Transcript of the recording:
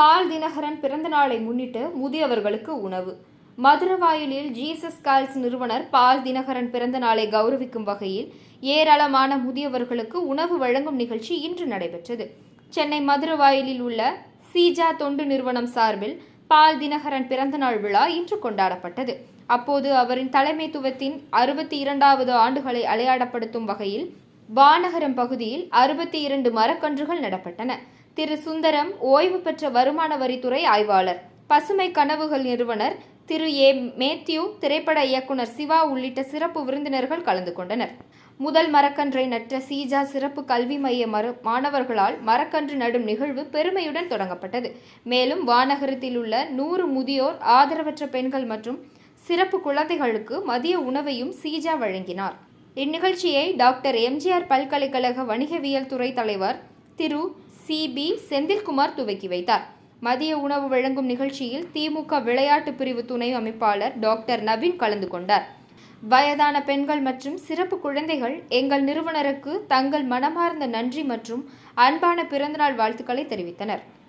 பால் பிறந்த நாளை முன்னிட்டு முதியவர்களுக்கு உணவு. மதுரவாயிலில் ஜீசஸ் கால்ஸ் நிறுவனர் பால் தினகரன் பிறந்த நாளை கௌரவிக்கும் வகையில் ஏராளமான முதியவர்களுக்கு உணவு வழங்கும் நிகழ்ச்சி இன்று நடைபெற்றது. சென்னை மதுரவாயிலில் உள்ள சீஜா தொண்டு நிறுவனம் சார்பில் பால் தினகரன் பிறந்தநாள் விழா இன்று கொண்டாடப்பட்டது. அப்போது அவரின் தலைமைத்துவத்தின் அறுபத்தி இரண்டாவது ஆண்டுகளை அடையாளப்படுத்தும் வகையில் வானகரம் பகுதியில் அறுபத்தி இரண்டு மரக்கன்றுகள் நடப்பட்டன. திரு. சுந்தரம் ஓய்வு பெற்ற வருமான வரித்துறை ஆய்வாளர். பசுமை கனவுகள் நிறுவனர் திரு. ஏ. மேத்யூ திரைப்பட இயக்குனர் சிவா உள்ளிட்ட சிறப்பு விருந்தினர்கள் கலந்து கொண்டனர். முதல் மரக்கன்றை நட்ட சீஜா சிறப்பு கல்வி மைய மரு மாணவர்களால் மரக்கன்று நடும் நிகழ்வு பெருமையுடன் தொடங்கப்பட்டது. மேலும் வானகரத்தில் உள்ள நூறு முதியோர் ஆதரவற்ற பெண்கள் மற்றும் சிறப்பு குழந்தைகளுக்கு மதிய உணவையும் சீஜா வழங்கினார். இந்நிகழ்ச்சியை டாக்டர் எம்ஜிஆர் பல்கலைக்கழக வணிகவியல் துறை தலைவர் திரு சி பி செந்தில்குமார் துவக்கி வைத்தார். மதிய உணவு வழங்கும் நிகழ்ச்சியில் திமுக விளையாட்டு பிரிவு துணை அமைப்பாளர் டாக்டர் நவீன் கலந்து கொண்டார். வயதான பெண்கள் மற்றும் சிறப்பு குழந்தைகள் எங்கள் நிறுவனருக்கு தங்கள் மனமார்ந்த நன்றி மற்றும் அன்பான பிறந்தநாள் வாழ்த்துக்களை தெரிவித்தனர்.